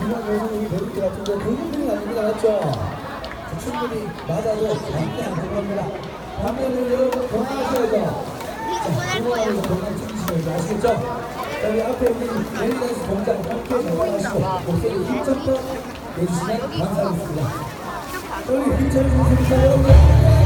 이런 여성이 배울 것 같은데 그분이 아닙니다. 그렇죠? 맞죠? 충분히 맞아도 절대 안 들어갑니다. 반면에 여러분 건강하셔야죠. 자, 건강하셔서 건강 챙기셔야죠. 아시겠죠? 자, 우리 앞에 있는 메리나스 동작 함께 전화하시고 목소리 힘껏 내주시면 감사하겠습니다. 우리 힘차는 선생님들 여러분